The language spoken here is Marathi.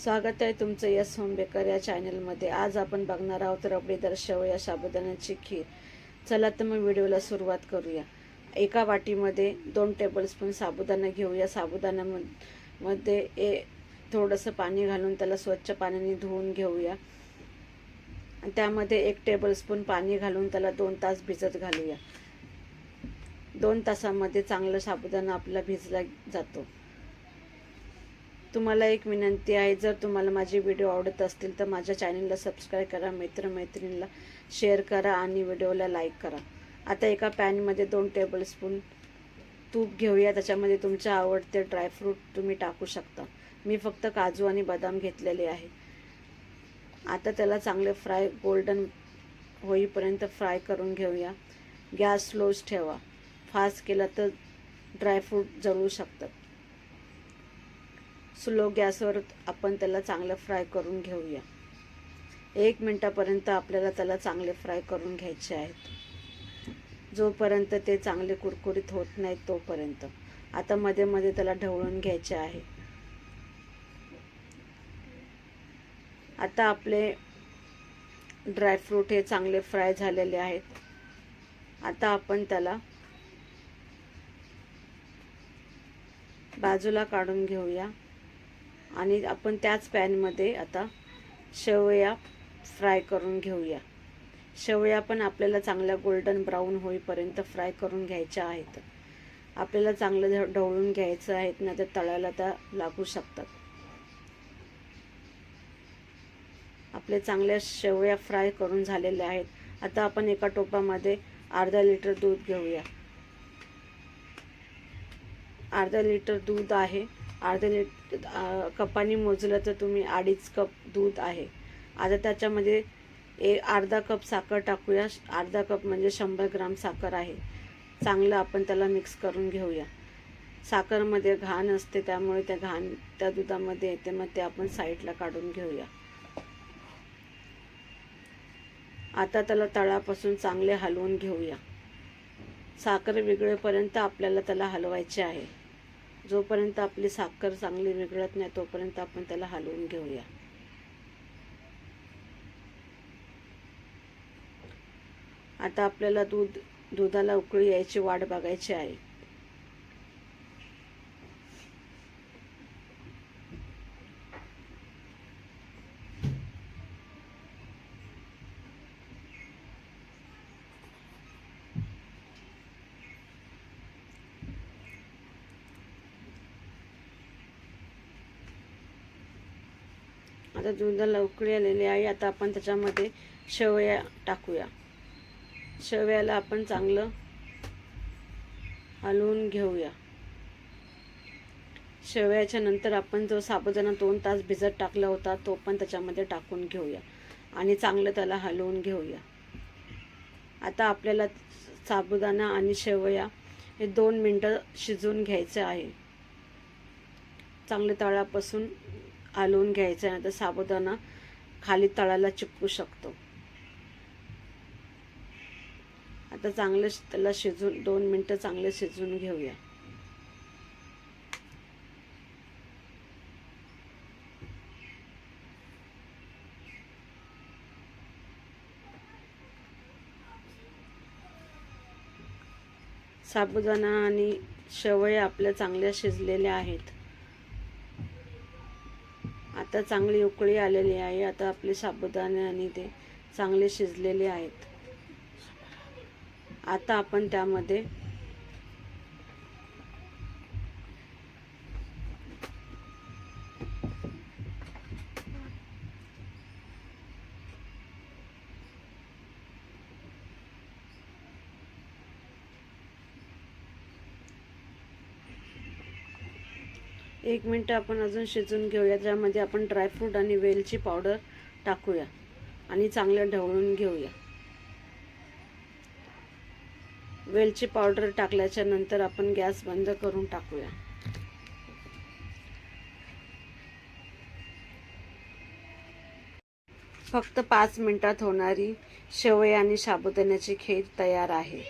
स्वागत आहे तुमचं यस होम बेकर या चॅनलमध्ये. आज आपण बघणार आहोत रबडीदार शेवया साबुदाण्याची खीर. चला तर मग व्हिडिओला सुरुवात करूया. एका वाटीमध्ये दोन टेबलस्पून साबुदाणा घेऊया. साबुदाण्यामध्ये ए थोडंसं पाणी घालून त्याला स्वच्छ पाण्याने धुवून घेऊया. त्यामध्ये एक टेबलस्पून पाणी घालून त्याला दोन तास भिजत घालूया. दोन तासामध्ये चांगलं साबुदाणा आपला भिजला जातो. तुम्हाला एक विनंती आहे जर तुम्हाला माझे व्हिडिओ आवडत असतील तर माझ्या चॅनलला सबस्क्राईब करा मित्रमैत्रिणीला शेअर करा आणि व्हिडिओला लाईक करा. आता एका पॅनमध्ये दोन टेबलस्पून तूप घेऊया त्याच्यामध्ये तुमच्या आवडते ड्रायफ्रूट तुम्ही टाकू शकता. मी फक्त काजू आणि बदाम घेतलेले आहे. आता त्याला चांगले फ्राय गोल्डन होईपर्यंत फ्राय करून घेऊया. गॅस स्लोच ठेवा. फास्ट केला तर ड्रायफ्रूट जळू शकतात. स्लो गॅसवर आपण त्याला चांगलं फ्राय करून घेऊया. एक मिनटापर्यंत आपल्याला त्याला चांगले फ्राय करून घ्यायचे आहेत. जोपर्यंत ते चांगले कुरकुरीत होत नाहीत तोपर्यंत. आता मध्ये मध्ये त्याला ढवळून घ्यायचे आहे. आता आपले ड्रायफ्रूट हे चांगले फ्राय झालेले आहेत. आता आपण त्याला बाजूला काढून घेऊया. आणि आपण त्याच पॅनमध्ये आता शेवया फ्राय करून घेऊया. शेवया पण आपल्याला चांगल्या गोल्डन ब्राऊन होईपर्यंत फ्राय करून घ्यायच्या आहेत. आपल्याला चांगलं ढवळून घ्यायचं आहेत ना तर तळायला त्या लागू शकतात. आपले चांगल्या शेवया फ्राय करून झालेल्या आहेत. आता आपण एका टोपामध्ये अर्धा लिटर दूध घेऊया. अर्धा लिटर दूध आहे. अर्धा लिट कपाने मोजलं तर तुम्ही अडीच कप दूध आहे. आता त्याच्यामध्ये एक अर्धा कप साखर टाकूया. अर्धा कप म्हणजे शंभर ग्राम साखर आहे. चांगलं आपण त्याला मिक्स करून घेऊया. साखरमध्ये घाण असते त्यामुळे त्या घाण त्या दुधामध्ये येते मग ते आपण साईडला काढून घेऊया. आता त्याला तळापासून चांगले हलवून घेऊया. साखर वेगळेपर्यंत आपल्याला त्याला हलवायचे आहे. जोपर्यंत आपली साखर चांगली विगळत नाही तोपर्यंत आपण त्याला हलवून घेऊया. आता आपल्याला दूध दुधाला उकळी यायची वाट बघायची आहे. आता दुधाला उकळी आलेली आहे आता आपण त्याच्यामध्ये शेवया टाकूया. शेवयाला आपण चांगलं हलवून घेऊया. शेवयाच्या नंतर आपण जो साबुदाणा दोन तास भिजत टाकला होता तो पण त्याच्यामध्ये टाकून घेऊया आणि चांगलं त्याला हलवून घेऊया. आता आपल्याला साबुदाणा आणि शेवया हे दोन मिनटं शिजवून घ्यायचं आहे. चांगले तळापासून हलवून घ्यायचं आहे तर साबुदाणा खाली तळाला चिपकू शकतो. आता चांगलं त्याला शिजून दोन मिनटं चांगले शिजवून घेऊया. साबुदाणा आणि शेवया आपल्या चांगल्या शिजलेल्या आहेत. आता चांगली उकळी आलेली आहे. आता आपले साबुदाणे आणि ते चांगले शिजलेले आहेत. आता आपण त्यामध्ये एक मिनटं आपण अजून शिजून घेऊया. ज्यामध्ये आपण ड्रायफ्रूट आणि वेलची पावडर टाकूया आणि चांगलं ढवळून घेऊया. वेलची पावडर टाकल्याच्या नंतर आपण गॅस बंद करून टाकूया. फक्त पाच मिनटात होणारी शेवया आणि साबुदाण्याची खीर तयार आहे.